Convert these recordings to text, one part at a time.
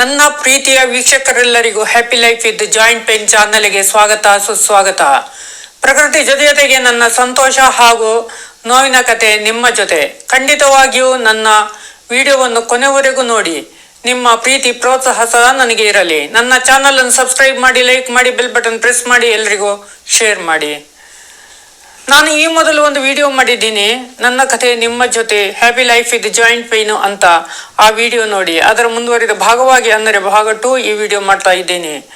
ನನ್ನ ಪ್ರೀತಿಯ ವೀಕ್ಷಕರೆಲ್ಲರಿಗೂ happy life with joint pain ಚಾನಲ್ಗೆ ಸ್ವಾಗತ, ಸುಸ್ವಾಗತ. ಪ್ರಕೃತಿ ಜೊತೆ ಜೊತೆಗೆ ನನ್ನ ಸಂತೋಷ ಹಾಗೂ ನೋವಿನ ಕತೆ ನಿಮ್ಮ ಜೊತೆ. ಖಂಡಿತವಾಗಿಯೂ ನನ್ನ ವಿಡಿಯೋವನ್ನು ಕೊನೆವರೆಗೂ ನೋಡಿ. ನಿಮ್ಮ ಪ್ರೀತಿ ಪ್ರೋತ್ಸಾಹ ಸಹ ನನಗೆ ಇರಲಿ. ನನ್ನ ಚಾನಲನ್ನು ಸಬ್ಸ್ಕ್ರೈಬ್ ಮಾಡಿ ಲೈಕ್ ಮಾಡಿ ಬೆಲ್ ಬಟನ್ ಪ್ರೆಸ್ ಮಾಡಿ, ಎಲ್ರಿಗೂ ಶೇರ್ ಮಾಡಿ. ನಾನು ಈ ಮೊದಲು ಒಂದು ವಿಡಿಯೋ ಮಾಡಿದ್ದೀನಿ. ನನ್ನ ಕಥೆ ನಿಮ್ಮ ಜೊತೆ happy life with joint pain ಅಂತ. ಆ ವಿಡಿಯೋ ನೋಡಿ. ಅದರ ಮುಂದುವರಿದ ಭಾಗವಾಗಿ ಅಂದರೆ ಭಾಗ ಟು ಈ ವಿಡಿಯೋ ಮಾಡ್ತಾ ಇದ್ದೀನಿ.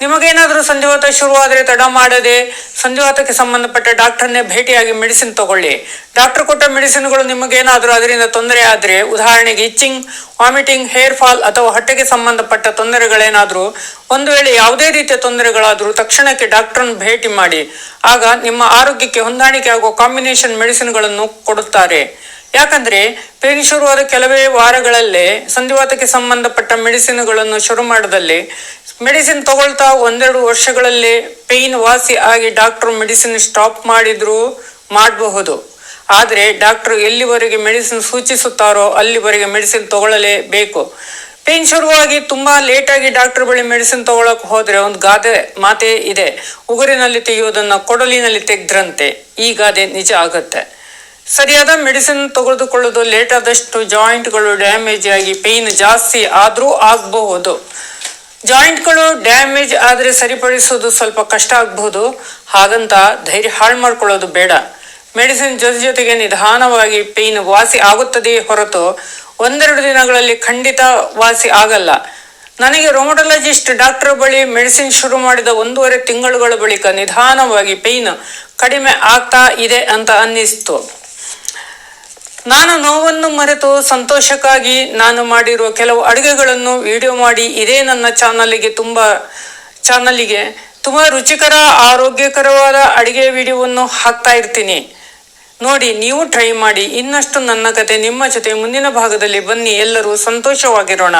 ನಿಮಗೇನಾದರೂ ಸಂಧಿವಾತ ಶುರುವಾದರೆ ತಡ ಮಾಡದೆ, ಸಂಧಿವಾತಕ್ಕೆ ಸಂಬಂಧಪಟ್ಟ ಡಾಕ್ಟರ್ನೇ ಭೇಟಿಯಾಗಿ ಮೆಡಿಸಿನ್ ತಗೊಳ್ಳಿ. ಡಾಕ್ಟರ್ ಕೊಟ್ಟ ಮೆಡಿಸಿನ್ಗಳು ನಿಮಗೇನಾದರೂ ಅದರಿಂದ ತೊಂದರೆ ಆದರೆ, ಉದಾಹರಣೆಗೆ ಇಚ್ಚಿಂಗ್ ವಾಮಿಟಿಂಗ್ ಹೇರ್ ಫಾಲ್ ಅಥವಾ ಹೊಟ್ಟೆಗೆ ಸಂಬಂಧಪಟ್ಟ ತೊಂದರೆಗಳೇನಾದರೂ, ಒಂದು ವೇಳೆ ಯಾವುದೇ ರೀತಿಯ ತೊಂದರೆಗಳಾದರೂ ತಕ್ಷಣಕ್ಕೆ ಡಾಕ್ಟರ್ನ ಭೇಟಿ ಮಾಡಿ, ಆಗ ನಿಮ್ಮ ಆರೋಗ್ಯಕ್ಕೆ ಹೊಂದಾಣಿಕೆ ಆಗುವ ಕಾಂಬಿನೇಷನ್ ಮೆಡಿಸಿನ್ಗಳನ್ನು ಕೊಡುತ್ತಾರೆ. ಯಾಕಂದ್ರೆ, ಪೇನ್ ಶುರುವಾದ ಕೆಲವೇ ವಾರಗಳಲ್ಲೇ ಸಂಧಿವಾತಕ್ಕೆ ಸಂಬಂಧಪಟ್ಟ ಮೆಡಿಸಿನ್ಗಳನ್ನು ಶುರು ಮಾಡದಲ್ಲಿ, ಮೆಡಿಸಿನ್ ತಗೊಳ್ತಾ ಒಂದೆರಡು ವರ್ಷಗಳಲ್ಲೇ ಪೇಯ್ನ್ ವಾಸಿ ಆಗಿ ಡಾಕ್ಟರ್ ಮೆಡಿಸಿನ್ ಸ್ಟಾಪ್ ಮಾಡಿದ್ರು ಮಾಡಬಹುದು. ಆದರೆ ಡಾಕ್ಟರ್ ಎಲ್ಲಿವರೆಗೆ ಮೆಡಿಸಿನ್ ಸೂಚಿಸುತ್ತಾರೋ ಅಲ್ಲಿವರೆಗೆ ಮೆಡಿಸಿನ್ ತಗೊಳ್ಳಲೇಬೇಕು. ಪೇನ್ ಶುರುವಾಗಿ ತುಂಬಾ ಲೇಟಾಗಿ ಡಾಕ್ಟರ್ ಬಳಿ ಮೆಡಿಸಿನ್ ತಗೊಳಕ್ ಹೋದ್ರೆ ಒಂದು ಗಾದೆ ಮಾತೇ ಇದೆ. ಉಗುರಿನಲ್ಲಿ ತೆಗೆಯೋದನ್ನ ಕೊಡಲಿನಲ್ಲಿ ತೆಗೆದ್ರಂತೆ. ಈ ಗಾದೆ ನಿಜ ಆಗತ್ತೆ. ಸರಿಯಾದ ಮೆಡಿಸಿನ್ ತೆಗೆದುಕೊಳ್ಳೋದು ಲೇಟ್ ಆದಷ್ಟು ಜಾಯಿಂಟ್ಗಳು ಡ್ಯಾಮೇಜ್ ಆಗಿ ಪೇಯ್ನ್ ಜಾಸ್ತಿ ಆದರೂ ಆಗಬಹುದು. ಜಾಯಿಂಟ್ಗಳು ಡ್ಯಾಮೇಜ್ ಆದರೆ ಸರಿಪಡಿಸೋದು ಸ್ವಲ್ಪ ಕಷ್ಟ ಆಗಬಹುದು. ಹಾಗಂತ ಧೈರ್ಯ ಹಾಳು ಮಾಡ್ಕೊಳ್ಳೋದು ಬೇಡ. ಮೆಡಿಸಿನ್ ಜೊತೆ ಜೊತೆಗೆ ನಿಧಾನವಾಗಿ ಪೇಯ್ನ್ ವಾಸಿ ಆಗುತ್ತದೆಯೇ ಹೊರತು ಒಂದೆರಡು ದಿನಗಳಲ್ಲಿ ಖಂಡಿತ ವಾಸಿ ಆಗಲ್ಲ. ನನಗೆ ರೊಮಟೊಲಜಿಸ್ಟ್ ಡಾಕ್ಟರ್ ಬಳಿ ಮೆಡಿಸಿನ್ ಶುರು ಮಾಡಿದ ಒಂದೂವರೆ ತಿಂಗಳುಗಳ ಬಳಿಕ ನಿಧಾನವಾಗಿ ಪೇಯ್ನ್ ಕಡಿಮೆ ಆಗ್ತಾ ಇದೆ ಅಂತ ಅನ್ನಿಸ್ತು. ನಾನು ನೋವನ್ನು ಮರೆತು ಸಂತೋಷಕ್ಕಾಗಿ ನಾನು ಮಾಡಿರುವ ಕೆಲವು ಅಡುಗೆಗಳನ್ನು ವಿಡಿಯೋ ಮಾಡಿ ಇದೇ ನನ್ನ ಚಾನಲ್ಗೆ ತುಂಬ ಚಾನಲ್ಗೆ ತುಂಬ ರುಚಿಕರ, ಆರೋಗ್ಯಕರವಾದ ಅಡುಗೆ ವಿಡಿಯೋವನ್ನು ಹಾಕ್ತಾ ಇರ್ತೀನಿ. ನೋಡಿ ನೀವು ಟ್ರೈ ಮಾಡಿ. ಇನ್ನಷ್ಟು ನನ್ನ ಕತೆ ನಿಮ್ಮ ಜೊತೆ ಮುಂದಿನ ಭಾಗದಲ್ಲಿ ಬನ್ನಿ. ಎಲ್ಲರೂ ಸಂತೋಷವಾಗಿರೋಣ.